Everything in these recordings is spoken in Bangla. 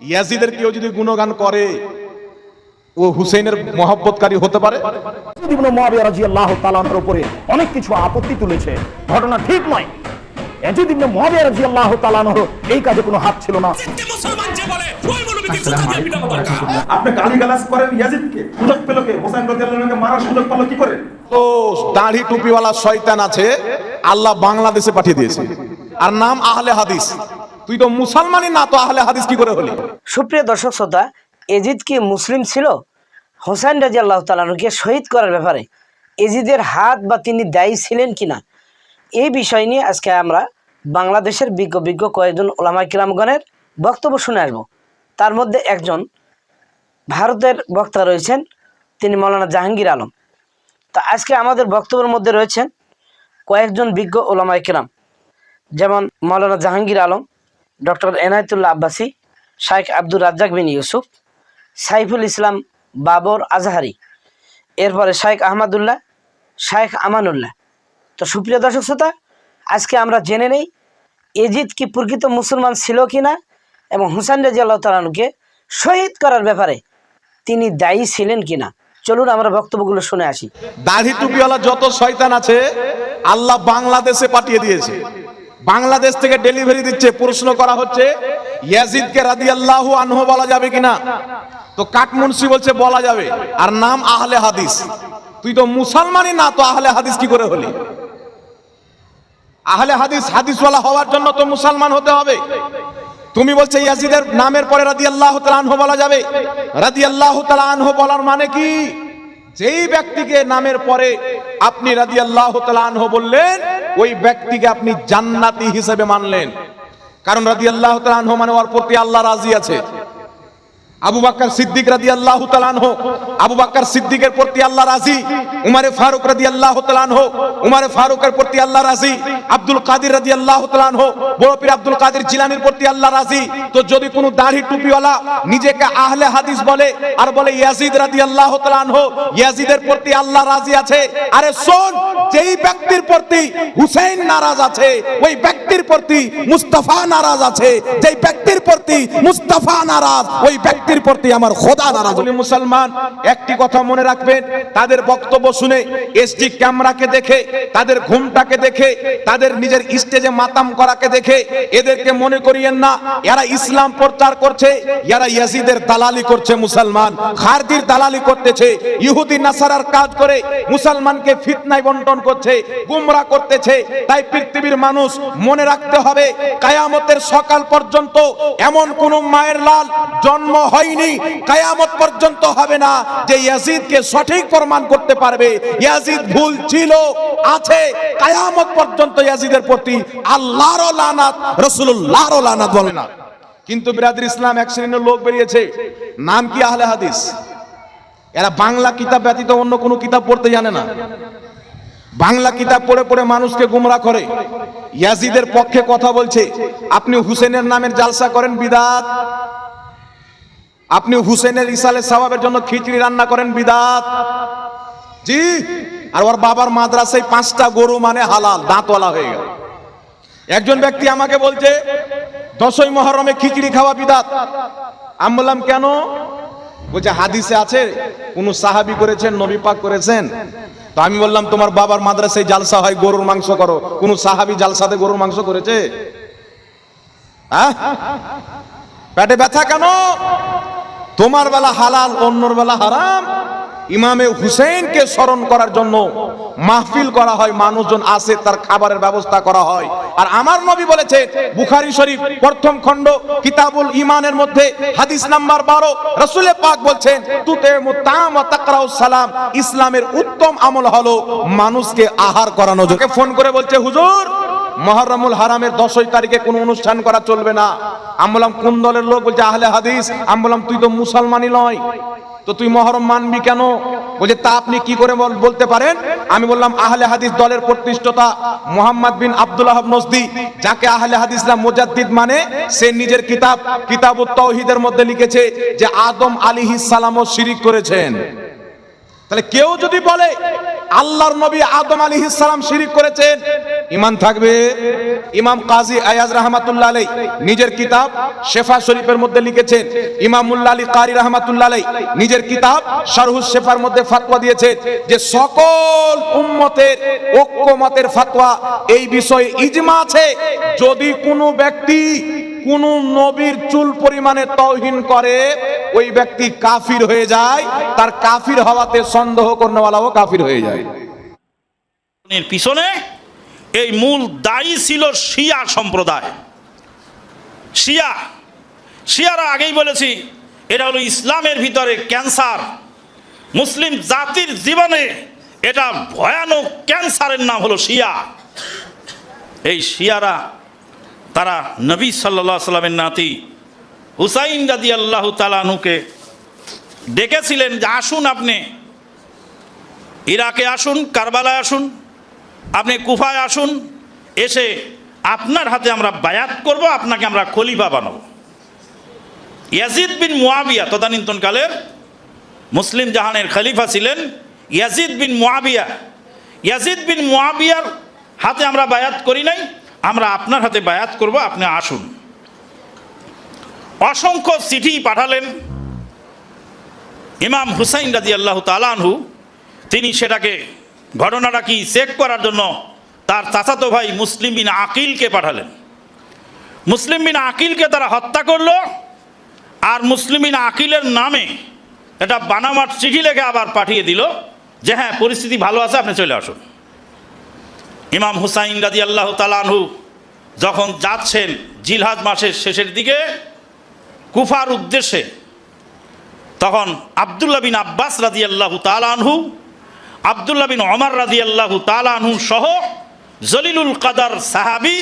ইয়াজিদের কেউ যদি গুণগান করে ও হুসেনের মহব্বতকারী হতে পারে? উপরে অনেক কিছু আপত্তি তুলেছে। ঘটনা ঠিক নয়। এই কাজে কোনো হাত ছিল না। আপনি গালি করেন ইয়াজিদকে সুযোগ পেল কে? হোসেন রাদিয়াল্লাহুকে মারার সুযোগ পেল কি করে তো দাড়ি টুপিওয়ালা শয়তান আছে আল্লাহ বাংলাদেশে পাঠিয়ে দিয়েছে। আর নাম আহলে হাদিস। তুই তো মুসলমানই না, তো আহলে হাদিস কি করে হলি? সুপ্রিয় দর্শক শ্রোতা, এজিদ কি মুসলিম ছিল? হোসেন রাজি আল্লাহ তালানুকে শহীদ করার ব্যাপারে এজিদের হাত বা তিনি দায়ী ছিলেন কিনা, এই বিষয় নিয়ে আজকে আমরা বাংলাদেশের বিজ্ঞ বিজ্ঞ কয়েকজন ওলামা কিরামগণের বক্তব্য শুনে আসব। তার মধ্যে একজন ভারতের বক্তা রয়েছেন, তিনি মৌলানা জাহাঙ্গীর আলম। তা আজকে আমাদের বক্তব্যের মধ্যে রয়েছেন কয়েকজন বিজ্ঞ ওলামা কিরাম, যেমন মৌলানা জাহাঙ্গীর আলম ডক্টর এনায়তুল্লাহ আব্বাসী, শাইখ আব্দুর রাজ্জাক বিন ইউসুফ, সাইফুল ইসলাম বাবর আজহারি, এরপরে শাইখ আহমদুল্লাহ, শাইখ আমানুল্লাহ। তো সুপ্রিয় দর্শক শ্রোতা, আজকে আমরা জেনে নেই এজিদ কি প্রকৃত মুসলমান ছিল কি না এবং হুসাইন রাজি আল্লাহ তালানুকে শহীদ করার ব্যাপারে তিনি দায়ী ছিলেন কিনা। চলুন আমরা বক্তব্যগুলো শুনে আসি। দাড়ি টুপিওয়ালা যত শয়তান আছে, আল্লাহ বাংলাদেশে পাঠিয়ে দিয়েছে। বাংলাদেশ থেকে ডেলিভারি দিচ্ছে, প্রশ্ন করা হচ্ছে, ইয়াজিদকে রাদিয়াল্লাহু আনহু বলা যাবে কিনা? তো কাটমুন্সি বলছে, বলা যাবে। আর নাম আহলে হাদিস। তুই তো মুসলমানই না, তো আহলে হাদিস কি করে হলি? আহলে হাদিস, হাদিসওয়ালা হওয়ার জন্য তো মুসলমান হতে হবে। তুমি বলছে, ইয়াজিদের নামের পরে রাদিয়াল্লাহু তাআলা আনহু বলা যাবে। রাদিয়াল্লাহু তাআলা আনহু বলার মানে কি? যেই ব্যক্তিকে নামের পরে আপনি রাদিয়াল্লাহু তাআলা আনহু বললেন ওই ব্যক্তিকে আপনি জান্নাতি হিসেবে মানলেন। কারণ রাজি আল্লাহ তালহ মানে ওর প্রতি আল্লাহ রাজি আছে। আবু বাক্কার সিদ্দিক রাদি আল্লাহ তালানহ আবু বাক্কার সিদ্দিকের প্রতি আল্লাহ রাজি, উমারে ফারুক রাদি আল্লাহ তালানহ উমারে ফারুকের প্রতি আল্লাহ রাজি, আব্দুল কাদির রাদি আল্লাহ তালানহ বড় পীর আব্দুল কাদির জিলানির প্রতি আল্লাহ রাজি। তো যদি কোনো দাড়ি টুপিওয়ালা নিজেকে আহলে হাদিস বলে আর বলে ইয়াজিদ রাদি আল্লাহ তালানহ ইয়াজিদের প্রতি আল্লাহ রাজি আছে, আরে শোন, যেই ব্যক্তির প্রতি হুসেন নারাজ আছে, ওই ব্যক্তির প্রতি মুস্তাফা নারাজ আছে, যেই ব্যক্তির প্রতি মুস্তাফা নারাজ, ওই ব্যক্তির প্রতি আমার খোদা নারাজ। উনি মুসলমান, একটি কথা মনে রাখবেন, তাদের বক্তব্য শুনে এসডি ক্যামেরাকে দেখে, তাদের ঘুমটাকে দেখে, তাদের নিজের স্টেজে মাতাম করাকে দেখে, এদেরকে মনে করিয়েন না, এরা ইসলাম প্রচার করছে, এরা ইয়াজিদের দালালি করছে মুসলমান খারদির দালালি করতেছে, ইহুদি নাসারার কাজ করে মুসলমানকে ফিতনায় বন্টন করছে, গুমরা করতেছে, তাই পৃথিবীর মানুষ মনে রাখতে হবে, কায়ামতের সকাল পর্যন্ত এমন কোন মায়ের লাল জন্ম হয়নি, কায়ামত পর্যন্ত হবে না যে ইয়াজিদকে সঠিক প্রমাণ করতে পারবে। ইয়াজিদ ভুল ছিল, আছে, কায়ামত পর্যন্ত ইয়াজিদের প্রতি আল্লাহরও লানাত, রাসূলুল্লাহরও লানাত বলে না। কিন্তু বিরাদর ইসলাম এক শ্রেণির লোক বেরিয়েছে। নাম কি আহলে হাদিস? এরা বাংলা কিতাব ব্যতীত অন্য কোনো কিতাব পড়তে জানে না। বাংলা কিতাব পড়ে পড়ে মানুষকে গুমরা করে। ইয়াজিদের পক্ষে কথা বলছে, আপনি হুসেনের নামের জালসা করেন, বিদাত। আপনি হুসেনের ইসালে সওয়াবের জন্য খিচড়ি রান্না করেন, বিদাত। জি, আর ওর বাবার মাদ্রাসায় পাঁচটা গরু মানে হালাল, দাঁতওয়ালা হয়ে গেল। একজন ব্যক্তি আমাকে বলছে, দশই মহরমে খিচড়ি খাওয়া বিদাত। আমি বললাম, কেন? বলছে, হাদিসে আছে, কোন সাহাবি করেছেন, নবী পাক করেছেন। তো আমি বললাম, তোমার বাবার মাদ্রাসায় জালসা হয়, গরুর মাংস করো। কোন সাহাবি জালসাতে গরুর মাংস করেছে? হ্যাঁ? পেটে ব্যথা কেন? তোমার বেলা হালাল, অন্যর বেলা হারাম। ইমামে হুসেনকে স্মরণ করার জন্য মাহফিল করা হয়, মানুষজন আসে, তার খাবারের ব্যবস্থা করা হয়। আর আমার নবী বলেছে, বুখারী শরীফ, প্রথম খণ্ড, কিতাবুল ইমানের মধ্যে, হাদিস নাম্বার বারো, রসুলে পাক বলছেন তুতে ওয়া সালাম। ইসলামের উত্তম আমল হলো মানুষকে আহার করানো। যোগে ফোন করে বলছে, হুজুর, মহরমুল হারামের দশই তারিখে কোনো অনুষ্ঠান করা চলবে না। আমি বললাম, কোন দলের লোক? বলছে, আহলে হাদিস। আমি বললাম, তুই তো মুসলমানই নয়। তো তুই মহরম মানবি কেন? বলছে, তা আপনি কি করে বলতে পারেন? আমি বললাম, আহলে হাদিস দলের প্রতিষ্ঠাতা মোহাম্মদ বিন আব্দুল্লাহ নসদি যাকে আহলে হাদিসরা মোজাদ্দিদ মানে সে নিজের কিতাব কিতাব তৌহিদের মধ্যে লিখেছে যে আদম আলিহিস সালামও শিরিক করেছেন। তাহলে কেউ যদি বলে, আল্লাহর নবী আদম আলী ইসলাম শিরিক করেছেন ইমান থাকবে। ইমাম কাজী আয়াজ রহমাতুল্লাহ আলাই নিজের কিতাব শেফা শরীফের মধ্যে লিখেছেন। ইমাম মুল্লা আলী কারি রহমাতুল্লাহ আলাই নিজের কিতাব শারহুস শেফার মধ্যে ফাতোয়া দিয়েছেন যে সকল উম্মতের ঐক্যমতের ফাতোয়া এই বিষয়ে ইজমা আছে। যদি কোনো ব্যক্তি কোন নবীর চুল পরিমাণে তৌহিন করে, ওই ব্যক্তি কাফির হয়ে যায়, তার কাফির হওয়াতে সন্দেহ করনেওয়ালাও কাফির হয়ে যায়। পিছনে এই মূল দায়ী ছিল শিয়া সম্প্রদায়। শিয়া। শিয়ারা আগেই বলেছি, এটা হলো ইসলামের ভিতরে ক্যান্সার। মুসলিম জাতির জীবনে এটা ভয়ানক ক্যান্সারের নাম হলো শিয়া। এই শিয়ারা, তারা নবী সাল্লা সাল্লামের নাতি। হুসাইন দাদি আল্লাহ তালানুকে ডেকেছিলেন যে আসুন আপনি। ইরাকে আসুন, কারবালায় আসুন। আপনি কুফায় আসুন, এসে আপনার হাতে আমরা বায়াত করব, আপনাকে আমরা খলিফা বানাবো। ইয়াজিদ বিন মুয়াবিয়া, তদানীন্তনকালের মুসলিম জাহানের খলিফা ছিলেন Yazid bin Muawiya. Yazid bin মুয়াবিয়ার হাতে আমরা বায়াত করি নাই, আমরা আপনার হাতে বায়াত করব, আপনি আসুন। অসংখ্য চিঠি পাঠালেন। ইমাম হুসাইন রাজি আল্লাহ তালানহু তিনি সেটাকে ঘটনাটা কি? চেক করার জন্য তার চাচাতো ভাই মুসলিম বিন আকিলকে পাঠালেন। মুসলিম বিন আকিলকে তারা হত্যা করল আর মুসলিম বিন আকিলের নামে এটা বানামার চিঠি লেখে আবার পাঠিয়ে দিল যে হ্যাঁ পরিস্থিতি ভালো আছে, আপনি চলে আসুন। ইমাম হুসাইন রাজি আল্লাহ তালানহু যখন যাচ্ছেন জিলহাজ মাসের শেষের দিকে কুফার উদ্দেশ্যে, তখন আবদুল্লাহ বিন আব্বাস রাজি আল্লাহ তালানহু আবদুল্লাহ বিন অমর রাজি আল্লাহ তালানহু সহ জলিলুল কাদার সাহাবি,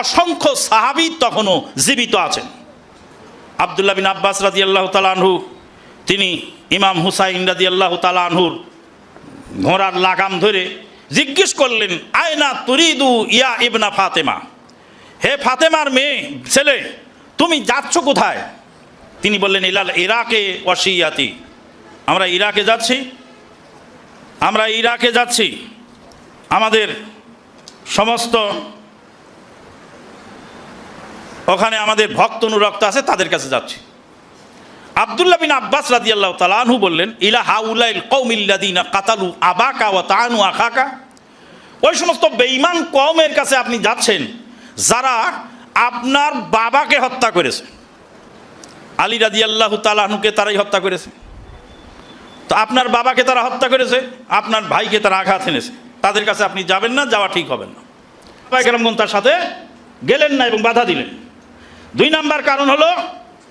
অসংখ্য সাহাবি তখনও জীবিত আছেন। আবদুল্লাহ বিন আব্বাস রাজি আল্লাহ তালানহু তিনি ইমাম হুসাইন রাজি আল্লাহ তালানহুর ঘোড়ার লাগাম ধরে জিজ্ঞেস করলেন, আয়না তুরিদু ইয়া ইবনা ফাতেমা? হে ফাতেমার মেয়ে, ছেলে, তুমি যাচ্ছ কোথায়? তিনি বললেন, ইলাল ইরাকে ওয়াসিয়াতি আমরা ইরাকে যাচ্ছি। আমরা ইরাকে যাচ্ছি। আমাদের সমস্ত ওখানে আমাদের ভক্ত অনুরক্ত আছে, তাদের কাছে যাচ্ছি। আবদুল্লাহ বিন আব্বাস রাজি আল্লাহ তালানহু বললেন, ইলা হাউলাইল কৌমিল্লাদিনা কাতালু আবাকা ও তানু আখাকা? ওই সমস্ত বেঈমান কমের কাছে আপনি যাচ্ছেন, যারা আপনার বাবাকে হত্যা করেছে। আলী রাজি আল্লাহ তালাহনুকে তারাই হত্যা করেছে। তো আপনার বাবাকে তারা হত্যা করেছে, আপনার ভাইকে তারা আঘাত এনেছে। তাদের কাছে আপনি যাবেন না, যাওয়া ঠিক হবে না। কেরামগন তার সাথে গেলেন না এবং বাধা দিলেন। দুই নাম্বার কারণ হলো,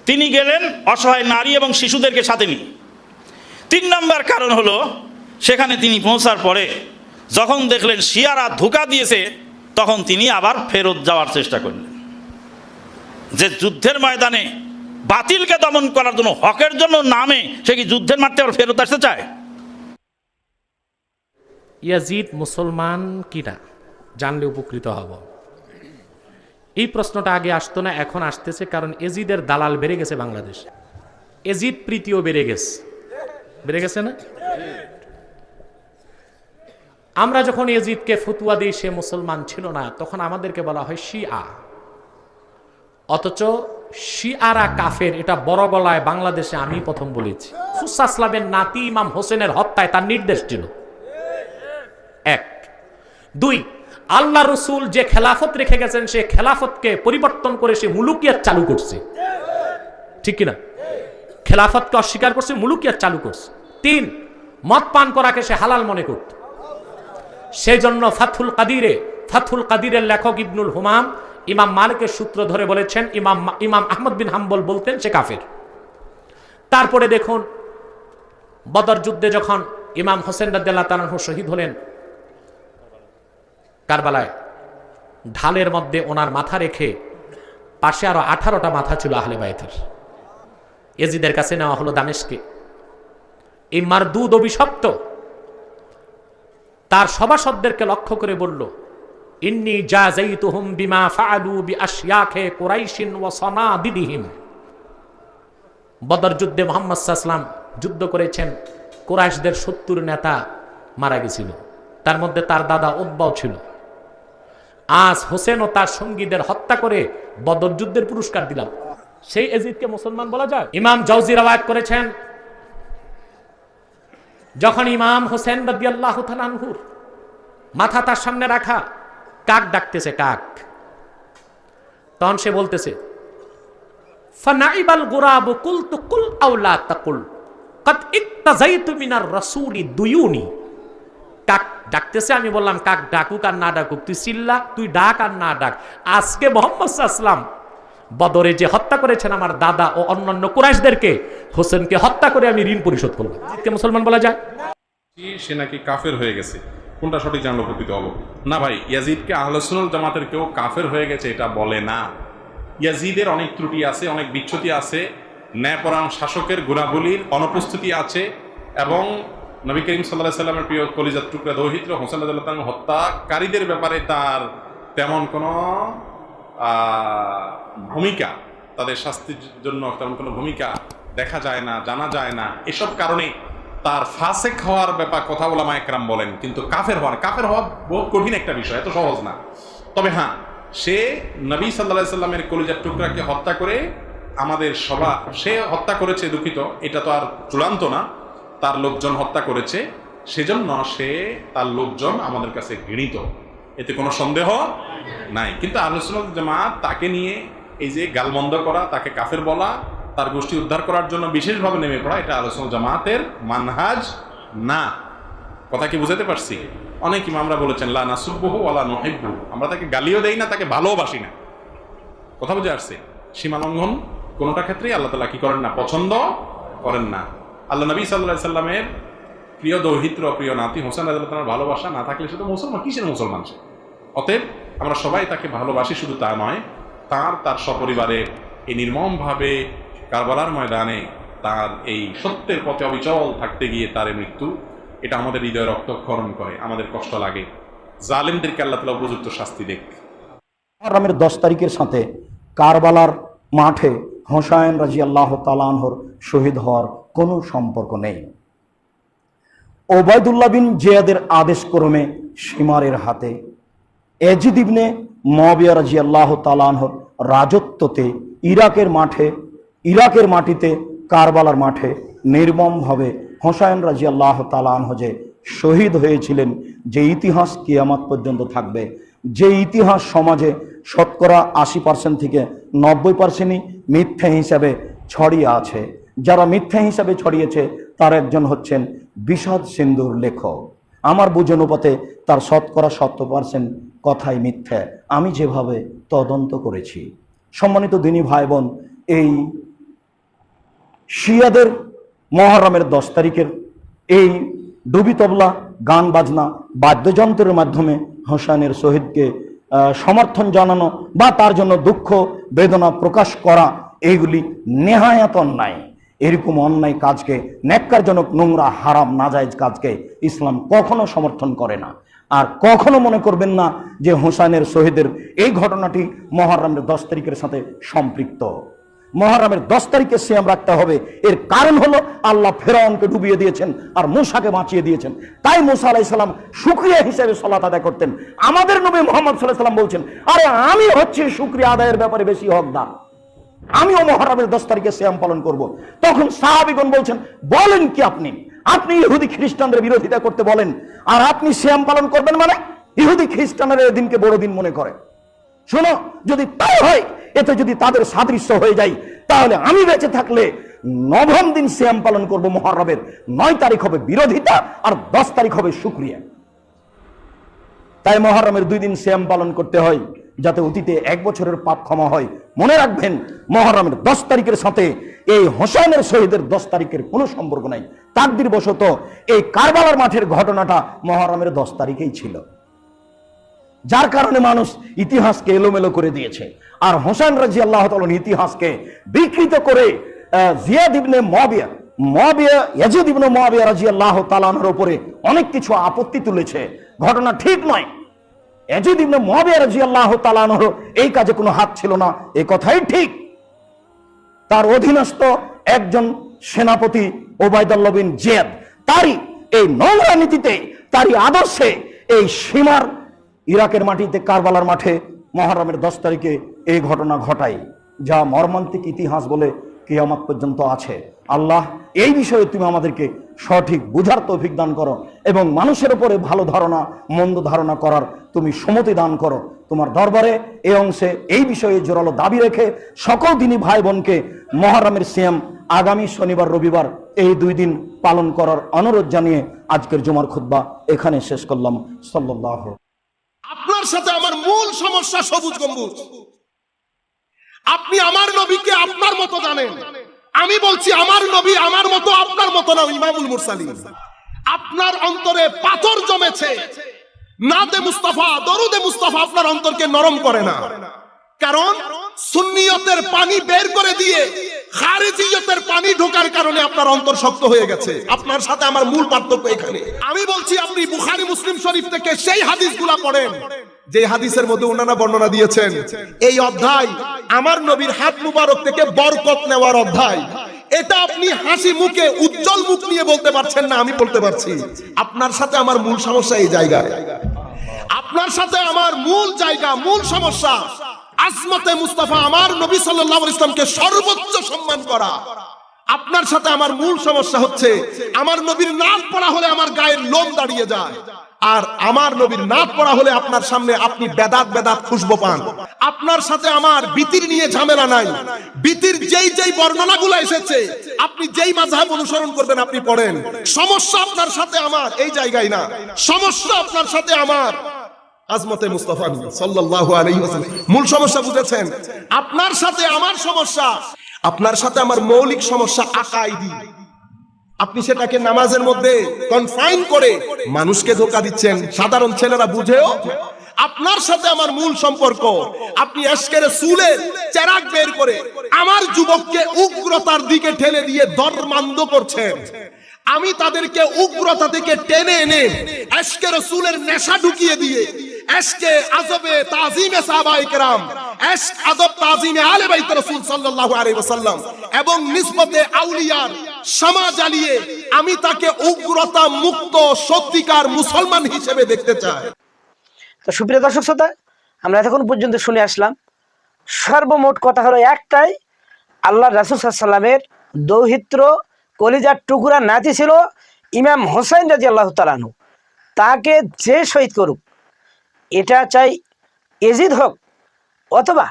তিনি গেলেন অসহায় নারী এবং শিশুদেরকে সাথে নিয়ে। তিন নাম্বার কারণ হলো, সেখানে তিনি পৌঁছার পরে যখন দেখলেন শিয়ারা ধোকা দিয়েছে, তখন তিনি আবার ফেরত যাওয়ার চেষ্টা করলেন। যে যুদ্ধের ময়দানে বাতিলকে দমন করার জন্য হকের জন্য নামে সে কি যুদ্ধের মাঠে আবার ফেরত আসতে চায়? ইয়াজিদ, মুসলমান কিনা জানলে উপকৃত হব। এই প্রশ্নটা আগে আসতো না, এখন আসতেছে কারণ এজিদের দালাল বেড়ে গেছে বাংলাদেশে। এজিদ প্রীতিও বেড়ে গেছে। বেড়ে গেছে না? আমরা যখন এজিদকে ফতুয়া দিই, সে মুসলমান ছিল না, তখন আমাদেরকে বলা হয় শিয়া। অথচ শিয়ারা কাফের, এটা বড় গলায় বাংলাদেশে আমি প্রথম বলেছি। সুসাসলামের নাতি ইমাম হোসেনের হত্যায় তার নির্দেশ ছিল এক। দুই, আল্লাহ রসুল যে খেলাফত রেখে গেছেন, সে খেলাফতকে পরিবর্তন করে সে মুলুকিয়াত চালু করছে। ঠিক কিনা? খেলাফতকে অস্বীকার করছে, মুলুকিয়াত চালু করছে। তিন, মদ পান করাকে সে হালাল মনে করত। সেই জন্য ফাথুল কাদিরে ফাথুল কাদিরের লেখক ইবনুল হুমাম ইমাম মালিকের সূত্র ধরে বলেছেন, ইমাম ইমাম আহমদ বিন হাম্বল বলতেন সে কাফের। তারপরে দেখুন, বদর যুদ্ধে যখন ইমাম হোসেন রাদ্দাল্লাহ তালাহ শহীদ হলেন, কারবালায় ঢালের মধ্যে ওনার মাথা রেখে পাশে আরও আঠারোটা মাথা ছিল আহলে বায়তের এজিদের কাছে নেওয়া হলো দামেশকে। এই মারদুদ অভিশপ্ত, তার সভাসদদেরকে লক্ষ্য করে বলল ইন্নি জাযাইতুহুম বিমা ফাআলু বিআশয়াখে কুরাইশিন ওয়া সানাদিদিহিম। বদর যুদ্ধে মোহাম্মদ সাল্লাল্লাহু যুদ্ধ করেছেন। কুরাইশদের সত্তর নেতা মারা গেছিল। তার মধ্যে তার দাদা উদ্বাও ছিল। আজ হোসেন ও তার সঙ্গীদের হত্যা করে বদর যুদ্ধের পুরস্কার দিলাম। সেই এজিদকে মুসলমান বলা যায়। ইমাম জাউজি রাওয়ায়াত করেছেন, যখন ইমাম হোসেন রাদিয়াল্লাহু তাআলাহুর মাথা তার সামনে রাখা কাক ডাকতেছে, কাক। তখন সে বলতেছে, ফানাইবাল গুরাবু কুল আও লা তাকুল। কাদ ইত্তাজাইতু মিনার রাসূলি দুয়ুনি কাক ডাকতেছে, আমি বললাম, কাক ডাকুক আর না ডাকুক, তুই চিল্লা, তুই ডাক আর না ডাক। আজকে মোহাম্মদ আসলাম বদরে যে হত্যা করেছেন আমার দাদা ও অন্যান্য কুরাইশদেরকে, হোসেনকে হত্যা করে আমি ঋণ পরিশোধ করলাম। মুসলমান বলা যায়। সে নাকি কাফের হয়ে গেছে। কোনটা সঠিক জানলো প্রকৃত হলো না ভাই, ইয়াজিদকে আহলসুল জামাতের কেউ কাফের হয়ে গেছে, এটা বলে না। ইয়াজিদের অনেক ত্রুটি আছে, অনেক বিচ্ছুতি আছে, ন্যায়পরায়ণ শাসকের গুণাবলীর অনুপস্থিতি আছে, এবং নবী করিম সাল্লাহ সাল্লামের প্রিয় কলিজার টুকরা দৌহিত্র হোসেন আল্লাহ হত্যাকারীদের ব্যাপারে তার তেমন কোনো ভূমিকা, তাদের শাস্তির জন্য তেমন কোনো ভূমিকা দেখা যায় না, জানা যায় না। এসব কারণে তার ফাসেক হওয়ার ব্যাপার কথা বলা একরাম বলেন, কিন্তু কাফের হওয়ার কাফের হওয়া বহু কঠিন একটা বিষয়, এত সহজ না। তবে হ্যাঁ সে নবী সাল্লাহ সাল্লামের কলিজার টুকরাকে হত্যা করে আমাদের সভা সে হত্যা করেছে দুঃখিত, এটা তো আর চূড়ান্ত না। তার লোকজন হত্যা করেছে, সেজন্য সে তার লোকজন আমাদের কাছে ঘৃণিত। এতে কোনো সন্দেহ নাই। কিন্তু আলোচনা জামাত তাকে নিয়ে এই যে গালবন্ধ করা, তাকে কাফের বলা তার গোষ্ঠী উদ্ধার করার জন্য বিশেষভাবে নেমে পড়া, এটা আলোচনা জামাতের মানহাজ না। কথা কি বুঝাতে পারছি? অনেক ইমামরা বলেছেন, লা না নাসুব্বহু ওয়ালা নহিব্বু। আমরা তাকে গালিও দেই না, তাকে ভালোবাসি না। কথা বুঝে আসছে? সীমা লঙ্ঘন কোনোটা ক্ষেত্রেই আল্লাহ তালা কি করেন না, পছন্দ করেন না। আল্লাহ নবী সাল্লাহ সাল্লামের প্রিয় দৌহিত্র, প্রিয় নাতি হোসেন রাজা তার ভালোবাসা না থাকলে সে তো মুসলমান, কিসের মুসলমান সে? অতএব আমরা সবাই তাকে ভালোবাসি শুধু তা নয়, তার তার সপরিবারে এই নির্মমভাবে কারবালার ময়দানে তার এই সত্যের পথে অবিচল থাকতে গিয়ে তার মৃত্যু, এটা আমাদের হৃদয় রক্তক্ষরণ করে, আমাদের কষ্ট লাগে। জালেমদেরকে আল্লাহ তালা উপযুক্ত শাস্তি দেখ। মুহররমের দশ তারিখের সাথে কারবালার মাঠে হোসায়ন রাজি আল্লাহ তালানহর শহীদ হওয়ার কোনো সম্পর্ক নেই। ওবায়দুল্লাহ বিন জিয়াদের আদেশ ক্রমে সীমারের হাতে এজিদ ইবনে মবিয়া রাজি আল্লাহ তালানহর রাজত্বতে ইরাকের মাঠে ইরাকের মাটিতে কারবালার মাঠে নির্মমভাবে হোসাইন রাজি আল্লাহ তালানহ যে শহীদ হয়েছিলেন, যে ইতিহাস কিয়ামাত পর্যন্ত থাকবে, যে ইতিহাস সমাজে শতকরা আশি পার্সেন্ট থেকে নব্বই পার্সেন্টই মিথ্যা হিসাবে ছড়িয়ে আছে। যারা মিথ্যা হিসাবে ছড়িয়েছে, তার একজন হচ্ছেন বিষাদ সিন্ধুর লেখক। আমার বুঝ অনুপাতে তার শতকরা সত্তর পার্সেন্ট কথাই মিথ্যা। আমি যেভাবে তদন্ত করেছি, সম্মানিত দিনী ভাই বোন এই শিয়াদের মহরমের দশ তারিখের এই ডুবি তবলা, গান বাজনা, বাদ্যযন্ত্রের মাধ্যমে হোসেনের শহীদকে সমর্থন জানানো বা তার জন্য দুঃখ, বেদনা প্রকাশ করা, এইগুলি নেহায়াত অন্যায়। এরকম অন্যায় কাজকে, ন্যাক্কারজনক নোংরা, হারাম নাজাইজ কাজকে ইসলাম কখনো সমর্থন করে না। আর কখনো মনে করবেন না যে হোসেনের শহীদের এই ঘটনাটি মহরমের দশ তারিখের সাথে সম্পৃক্ত। মহরমের দশ তারিখে সিয়াম রাখতে হবে। এর কারণ হলো আল্লাহ ফেরাউনকে ডুবিয়ে দিয়েছেন আর মুসাকে বাঁচিয়ে দিয়েছেন। তাই মুসা আলাইসাল্লাম সুক্রিয়া হিসেবে সলাত আদায় করতেন। আমাদের নবী মোহাম্মদ সাল্লাহ সাল্লাম বলছেন, আরে আমি হচ্ছে সুক্রিয়া আদায়ের ব্যাপারে বেশি হকদার। আমিও মহরমের দশ তারিখে শ্যাম পালন করব। তখন সাহাবিগণ বলছেন, বলেন কি আপনি? আপনি ইহুদি খ্রিস্টানদের বিরোধিতা করতে বলেন। আর আপনি শ্যাম পালন করবেন মানে ইহুদি খ্রিস্টানরা এদিনকে বড় দিন মনে করে। শোনো, যদি তাই হয় এতে যদি তাদের সাদৃশ্য হয়ে যায়, তাহলে আমি বেঁচে থাকলে নবম দিন শ্যাম পালন করব মহরমের। নয় তারিখ হবে বিরোধিতা আর দশ তারিখ হবে সুক্রিয়া তাই মহরমের দুই দিন শ্যাম পালন করতে হয়, যাতে অতীতে এক বছরের পাপ ক্ষমা হয়। মনে রাখবেন, মহরমের দশ তারিখের সাথে এই হোসেনের শহীদের দশ তারিখের কোনো সম্পর্ক নাই। তাকদির বশত এই কারবালার মাঠের ঘটনাটা মহরমের দশ তারিখেই ছিল। যার কারণে মানুষ ইতিহাসকে এলোমেলো করে দিয়েছে। আর হোসেন রাজি আল্লাহ তালন ইতিহাসকে বিকৃত করে জিয়াদ ইবনে মবিয়া মবিয়া ইয়াজিদ ইবনে মবিয়া রাজি আল্লাহ তালানোর উপরে অনেক কিছু আপত্তি তুলেছে। ঘটনা ঠিক নয়। এজিদ ইবনে মবিয়া রাজি আল্লাহ তালানোর এই কাজে কোনো হাত ছিল না এই কথাই ঠিক। তার অধীনস্থ একজন সেনাপতি ওবায়দুল্লাহ বিন জিয়াদ, তারই এই নোংরা নীতিতে, তারই আদর্শে এই সীমার ইরাকের মাটিতে কারবালার মাঠে মহরমের দশ তারিখে এই ঘটনা ঘটায়, যা মর্মান্তিক ইতিহাস বলে কিয়ামত পর্যন্ত আছে। আল্লাহ, এই বিষয়ে তুমি আমাদেরকে সঠিক বুঝার তৌফিক দান করো এবং মানুষের উপরে ভালো ধারণা, মন্দ ধারণা করার তুমি সমতি দান করো। তোমার দরবারে এই অংশে এই বিষয়ে জোরালো দাবি রেখে সকল দিনই ভাই বোনকে মহরমের সিয়াম আগামী শনিবার, রবিবার এই দুই দিন পালন করার অনুরোধ জানিয়ে আজকের জুমার খুদ্া এখানে শেষ করলাম। সাল্লাহ আপনার সাথে আমার মূল সমস্যা সবুজ গম্বুজ। আপনি আমার নবীকে আপনার মতো জানেন। আমি বলছি, আমার নবী আমার মতো আপনার মতো না, ইমামুল মুরসালিন। আপনার অন্তরে পাথর জমেছে। নাতে মুস্তাফা, দরুদে মুস্তাফা আপনার অন্তরকে নরম করে না। কারণ সুন্নিয়তের পানি বের করে দিয়ে খারেজিয়তের পানি ঢোকার কারণে আপনার অন্তর শক্ত হয়ে গেছে। আপনার সাথে আমার মূল পার্থক্য এখানে। আমি বলছি, আপনি বুখারি, মুসলিম শরীফ থেকে সেই পড়েন, যে হাদিসের মধ্যে বর্ণনা দিয়েছেন। এই অধ্যায় আমার নবীর হাত মুবারক থেকে বরকত নেওয়ার অধ্যায়। এটা আপনি হাসি মুখে, উজ্জ্বল মুখ নিয়ে বলতে পারছেন না, আমি বলতে পারছি। আপনার সাথে আমার মূল সমস্যা এই জায়গায়। আপনার সাথে আমার মূল জায়গা, মূল সমস্যা আসমতে মুস্তাফা আমার নবী আলাইহি ইসলামকে সর্বোচ্চ সম্মান করা। আপনার সাথে আমার মূল সমস্যা হচ্ছে, আমার নবীর নাম পড়া হলে আমার গায়ের লোম দাঁড়িয়ে যায়। আর আমার নবীর নাচ পড়া হলে আপনার সামনে আপনি বেদাত বেদাত খুশবো পান। আপনার সাথে আমার বিতির নিয়ে ঝামেলা নাই। বিতির যেই যেই বর্ণনাগুলো এসেছে, আপনি যেই মাঝহাব অনুসরণ করবেন আপনি পড়েন। সমস্যা আপনার সাথে আমার এই জায়গায় না। সমস্যা আপনার সাথে আমার আজমতে মুস্তাফা সাল্লাল্লাহু আলাইহি মূল সমস্যা বুঝেছেন? আপনার সাথে আমার সমস্যা। আপনার সাথে আমার মৌলিক সমস্যা আকাইদি। আপনি সেটাকে নামাজের মধ্যে কনফাইন করে মানুষকে ধোকা দিচ্ছেন। সাধারণ ছেলেরা বুঝেও? আপনার সাথে আমার মূল সম্পর্ক। আপনি এসকের সুলের চেরাক বের করে আমার যুবককে উগ্রতার দিকে ঠেলে দিয়ে দরমান্দ করছেন। আমি তাদেরকে উগ্রতা থেকে টেনে এনে এসকে রসুলের নেশা ঢুকিয়ে দিয়ে এসকে আজবে তাজিমে সাহাবা ইকরাম এশক আদব তাজিমে আলে বাইত রাসূল সাল্লাল্লাহু আলাইহি ওয়াসাল্লাম এবং নিসবতে আউলিয়ার সমাজ জ্বালিয়ে আমি তাকে উগ্রতা মুক্ত সত্যিকার মুসলমান হিসেবে দেখতে চাই। তো সুপ্রিয় দর্শক শ্রোতা, আমরা এতক্ষণ পর্যন্ত শুনে আসলাম, সর্বমোট কথা হলো একটাই আল্লাহ রাসুল সাল্লামের দৌহিত্র, কলিজার টুকুরা নাতি ছিল ইমাম হোসেন রাজি আল্লাহ তালানু তাকে যে শহীদ করুক এটা চাই এজিদ হোক অথবা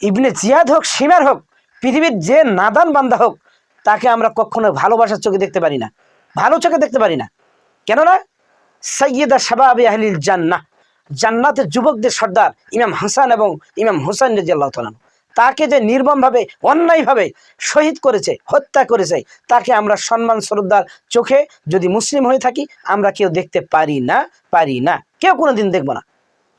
ইবনে জিয়াদ হোক সীমার হোক, পৃথিবীর যে নাদান বান্দা হোক, তাকে আমরা কখনো ভালোবাসার চোখে দেখতে পারি না। ভালো চোখে দেখতে পারি না। কেননা সৈয়দা শাবাবি আহলিল জান্না জান্নাতের যুবকদের সর্দার ইমাম হাসান এবং ইমাম হুসাইন রাজি আল্লাহ তালানু তাকে যে নির্মমভাবে, অন্যায়ভাবে শহীদ করেছে, হত্যা করেছে, তাকে আমরা সম্মান শ্রদ্ধার চোখে যদি মুসলিম হয়ে থাকি, আমরা কেউ দেখতে পারি না পারি না। কেউ কোনো দিন দেখব না।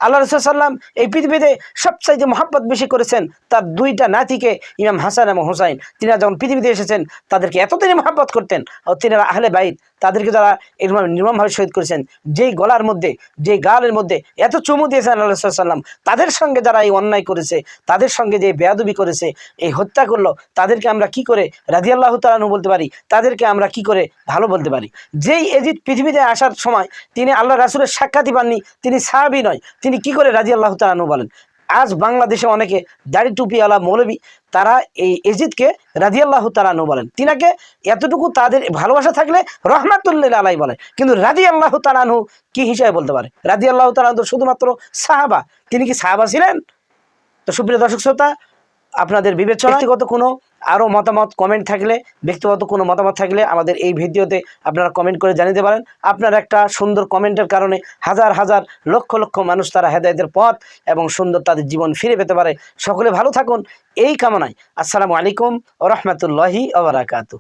আল্লাহ রসুল্লাম এই পৃথিবীতে সবচাইতে মহাব্বত বেশি করেছেন তার দুইটা নাতিকে ইমাম হাসান এবং হুসাইন। তিনারা যখন পৃথিবীতে এসেছেন, তাদেরকে এত তিনি মহাব্বত করতেন। ও তিনারা আহলে বাইত, তাদেরকে যারা এরকম নির্মমভাবে শহীদ করেছেন, যেই গলার মধ্যে, যেই গালের মধ্যে এত চুমু দিয়েছেন আল্লাহ সাল্লাম, তাদের সঙ্গে যারা এই অন্যায় করেছে, তাদের সঙ্গে যে বেয়াদুবি করেছে, এই হত্যা করল, তাদেরকে আমরা কি করে রাজি আল্লাহ তালানু বলতে পারি? তাদেরকে আমরা কি করে ভালো বলতে পারি? যেই এজিদ পৃথিবীতে আসার সময় তিনি আল্লাহ রাসুলের সাক্ষাৎই পাননি, তিনি সাহাবি নয়, তিনি কি করে রাজি আল্লাহ তালু বলেন? আজ বাংলাদেশে অনেকে দাড়ি টুপিওয়ালা মৌলবী, তারা এই এজিদকে রাজি আল্লাহ তালানু বলেন। তিনাকে এতটুকু তাদের ভালোবাসা থাকলে রহমাতুল্লিল আলাই বলেন। কিন্তু রাজি আল্লাহ তালানহু কি হিসাবে বলতে পারে? রাজি আল্লাহ তালানহু শুধুমাত্র সাহাবা। তিনি কি সাহাবা ছিলেন? তো সুপ্রিয় দর্শক, শ্রোতা আপনাদের বিবেচনা ব্যক্তিগত কোনো আরও মতামত কমেন্ট থাকলে, ব্যক্তিগত কোনো মতামত থাকলে আমাদের এই ভিডিওতে আপনারা কমেন্ট করে জানিতে পারেন। আপনার একটা সুন্দর কমেন্টের কারণে হাজার হাজার লক্ষ লক্ষ মানুষ তারা হেদায়তের পথ এবং সুন্দর তাদের জীবন ফিরে পেতে পারে। সকলে ভালো থাকুন। এই কামনায় আসসালামু আলাইকুম ও রহমতুল্লাহি আবরাকাতু